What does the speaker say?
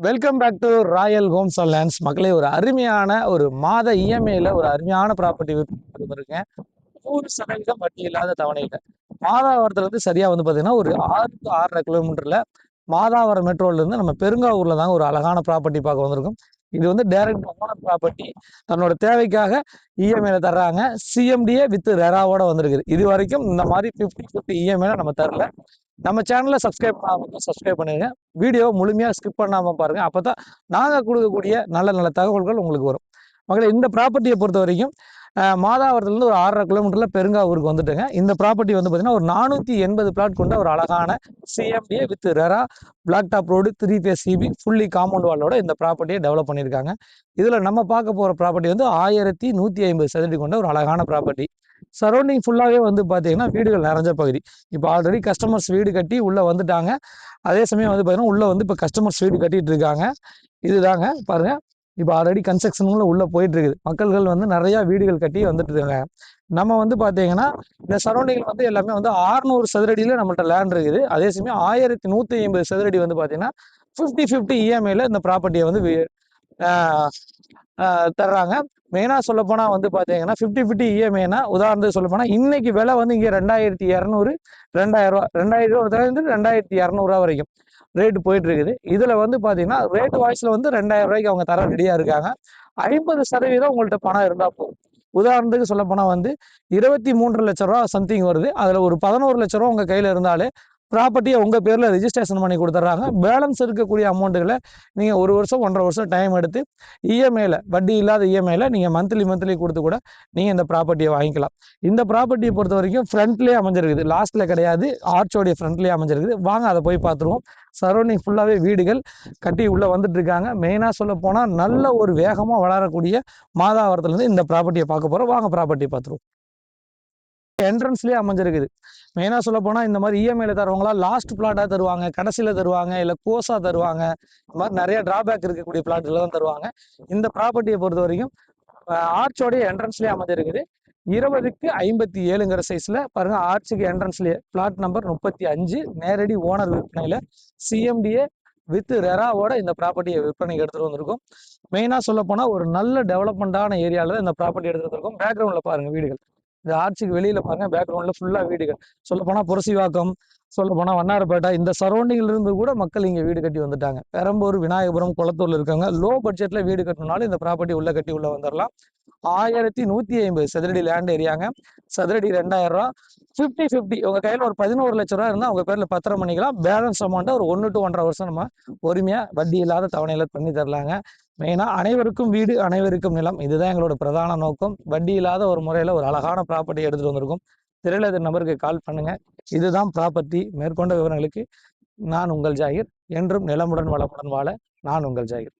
Welcome back to Royal Homes and Lands மக்களே ஒரு அருமையான ஒரு மாத இஎம்ஐல ஒரு அருமையான ப்ராப்பர்ட்டி இருக்குங்க நூறு சதவீதம் வட்டி இல்லாத தவணையில. மாதாவரத்துல இருந்து சரியா வந்து பாத்தீங்கன்னா ஒரு ஆறு டு ஆறரை கிலோமீட்டர்ல மாதாவரம் மெட்ரோல இருந்து நம்ம பெருங்காவூர்ல தாங்க ஒரு அழகான ப்ராப்பர்ட்டி பார்க்க வந்திருக்கோம். இது வந்து டைரக்ட் ஓனர் ப்ராப்பர்ட்டி தன்னோட தேவைக்காக இஎம்ஐல தர்றாங்க. சிஎம்டிஏ வித் ரெராவோட வந்திருக்குது. இது வரைக்கும் இந்த மாதிரி ஃபிஃப்டி ஃபிஃப்டி இஎம்ஐல நம்ம தரல. நம்ம சேனலை சப்ஸ்கிரைப் பண்ணாமல் சப்ஸ்கிரைப் பண்ணுங்க வீடியோ முழுமையாக ஸ்கிப் பண்ணாமல் பாருங்கள் அப்போ தான் நாங்கள் கொடுக்கக்கூடிய நல்ல நல்ல தகவல்கள் உங்களுக்கு வரும். மகளே இந்த ப்ராப்பர்ட்டியை பொறுத்த வரைக்கும் மாதாவரத்துலேருந்து ஒரு ஆறரை கிலோமீட்டரில் பெருங்காவூருக்கு வந்துட்டுங்க. இந்த ப்ராப்பர்ட்டி வந்து பார்த்தீங்கன்னா ஒரு நானூற்றி எண்பது பிளாட் கொண்ட ஒரு அழகான CMDA with RERA black top road three phase CP fully compound வாலோட இந்த ப்ராப்பர்ட்டியை டெவலப் பண்ணியிருக்காங்க. இதில் நம்ம பார்க்க போகிற ப்ராப்பர்ட்டி வந்து ஆயிரத்தி நூற்றி ஐம்பது சதுரடி கொண்ட ஒரு அழகான ப்ராப்பர்ட்டி சரௌண்டிங் ஃபுல்லாகவே வந்து பார்த்தீங்கன்னா வீடுகள் நிறைஞ்ச பகுதி. இப்போ ஆல்ரெடி கஸ்டமர்ஸ் வீடு கட்டி உள்ளே வந்துட்டாங்க. அதே சமயம் வந்து பார்த்தீங்கன்னா உள்ளே வந்து இப்போ கஸ்டமர்ஸ் வீடு கட்டிட்டு இருக்காங்க. இதுதாங்க பாருங்க. இப்போ ஆல்ரெடி கன்ஸ்ட்ரக்ஷனுங்களும் உள்ளே போயிட்டு இருக்குது. மக்கள்கள் வந்து நிறைய வீடுகள் கட்டி வந்துட்டு இருக்காங்க. நம்ம வந்து பார்த்தீங்கன்னா இந்த சரௌண்டிங்கில் வந்து எல்லாமே வந்து ஆறுநூறு சதுரடியில் நம்மள்ட்ட லேண்ட் இருக்குது. அதே சமயம் ஆயிரத்தி நூற்றி ஐம்பது சதுரடி வந்து பார்த்தீங்கன்னா ஃபிஃப்டி ஃபிஃப்டி இஎம்ஐல இந்த ப்ராப்பர்ட்டியை வந்து தர்றாங்க. மெயினாக சொல்ல போனால் வந்து பார்த்தீங்கன்னா ஃபிஃப்டி ஃபிஃப்டி இஎம்ஐனா உதாரணத்துக்கு சொல்ல போனால் இன்னைக்கு விலை வந்து இங்கே ரெண்டாயிரத்தி இரநூறு ரெண்டாயிரம் ரூபா ரெண்டாயிரம் ரூபாயிலிருந்து ரெண்டாயிரத்தி இரநூறுவா வரைக்கும் ரேட்டு போயிட்டு இருக்குது இதில் வந்து பார்த்தீங்கன்னா ரேட் வாய்ஸில் வந்து ரெண்டாயிரம் ரூபாய்க்கு அவங்க தர ரெடியாக இருக்காங்க. ஐம்பது சதவீதம் உங்கள்கிட்ட பணம் இருந்தால் போதும். உதாரணத்துக்கு சொல்ல போனால் வந்து இருபத்தி மூன்று லட்ச ரூபா சம்திங் வருது. அதில் ஒரு பதினோரு லட்ச ரூபா உங்கள் கையில் இருந்தாலே ப்ராப்பர்ட்டியை உங்கள் பேரில் ரிஜிஸ்ட்ரேஷன் பண்ணி கொடுத்துட்றாங்க பேலன்ஸ் இருக்கக்கூடிய அமௌண்ட்டுகளை நீங்கள் ஒரு வருஷம் ஒன்றரை வருஷம் டைம் எடுத்து இஎம்ஐயில் வட்டி இல்லாத இஎம்ஐயில் நீங்கள் மந்த்லி மந்த்லி கொடுத்து கூட நீங்கள் இந்த ப்ராப்பர்ட்டியை வாங்கிக்கலாம். இந்த ப்ராப்பர்ட்டியை பொறுத்த வரைக்கும் ஃப்ரண்ட்லேயே அமைஞ்சிருக்குது. லாஸ்ட்டில் கிடையாது. ஆர்ச்சோடைய ஃப்ரண்ட்லேயே அமைஞ்சிருக்குது. வாங்க அதை போய் பார்த்துருவோம். சரௌண்டிங் ஃபுல்லாகவே வீடுகள் கட்டி உள்ளே வந்துட்டு இருக்காங்க மெயினாக சொல்ல போனால் நல்ல ஒரு வேகமாக வளரக்கூடிய மாதாவரத்துலேருந்து இந்த ப்ராப்பர்ட்டியை பார்க்க போகிறோம் வாங்க ப்ராப்பர்ட்டியை பார்த்துருவோம். என்ட்ரன்ஸ்லேயே அமைஞ்சிருக்குது. மெயினாக சொல்ல போனால் இந்த மாதிரி இஎம்ஐயில் தருவாங்களா? லாஸ்ட் பிளாட்டாக தருவாங்க. கடைசியில் தருவாங்க. இல்லை கோஸாக தருவாங்க. இந்த மாதிரி நிறைய டிராபேக் இருக்கக்கூடிய பிளாட்டில் தான் தருவாங்க. இந்த ப்ராப்பர்ட்டியை பொறுத்த வரைக்கும் ஆர்ச்சோடைய என்ட்ரன்ஸ்லேயே அமைஞ்சிருக்குது. இருபதுக்கு ஐம்பத்தி ஏழுங்கிற சைஸில் பாருங்க ஆர்ச்சுக்கு என்ட்ரன்ஸ்லேயே பிளாட் நம்பர் முப்பத்தி அஞ்சு நேரடி ஓனர் விற்பனையில் சிஎம்டிஏ வித் ரெராவோட இந்த ப்ராப்பர்ட்டியை விற்பனைக்கு எடுத்துகிட்டு வந்திருக்கோம். மெயினாக சொல்ல போனால் ஒரு நல்ல டெவலப்மெண்ட்டான ஏரியாவில் இந்த ப்ராப்பர்ட்டி எடுத்துகிட்டு வந்திருக்கோம். பேக்ரவுண்டில் பாருங்க வீடுகள். இந்த ஆர்ச்சுக்கு வெளியில பாருங்க பேக்ரவுண்ட்ல ஃபுல்லா வீடுகள். சொல்ல போனா புரசிவாக்கம் சொல்ல போனா வண்ணாரப்பேட்டை இந்த சரௌண்டிங்ல இருந்து கூட மக்கள் இங்க வீடு கட்டி வந்துட்டாங்க. பெரம்பூர் விநாயகபுரம் குளத்தூர்ல இருக்காங்க லோ பட்ஜெட்ல வீடு கட்டணும்னாலும் இந்த ப்ராப்பர்ட்டி உள்ள கட்டி உள்ள வந்துடலாம் ஆயிரத்தி நூத்தி ஐம்பது சதுரடி லேண்ட் ஏரியாங்க சதுரடி ரெண்டாயிரம் ரூபா. ஃபிஃப்டி ஃபிஃப்டி உங்க கையில ஒரு பதினோரு லட்ச ரூபா இருந்தால் உங்க பேர்ல பத்திரம் பண்ணிக்கலாம். பேலன்ஸ் அமௌண்ட்டை ஒரு ஒன்று டு ஒன்றரை வருஷம் நம்ம பொறுமையா வட்டி இல்லாத தவணையில பண்ணி தரலாங்க. மெயினாக அனைவருக்கும் வீடு அனைவருக்கும் நிலம். இதுதான் எங்களோட பிரதான நோக்கம். வட்டி இல்லாத ஒரு முறையில் ஒரு அழகான ப்ராப்பர்ட்டி எடுத்துகிட்டு வந்திருக்கோம். திரையில நம்பருக்கு கால் பண்ணுங்க. இதுதான் ப்ராப்பர்ட்டி மேற்கொண்ட விவரங்களுக்கு நான் உங்கள் ஜாகிர். என்றும் நிலமுடன் வளமுடன் வாழ நான் உங்கள் ஜாகிர்.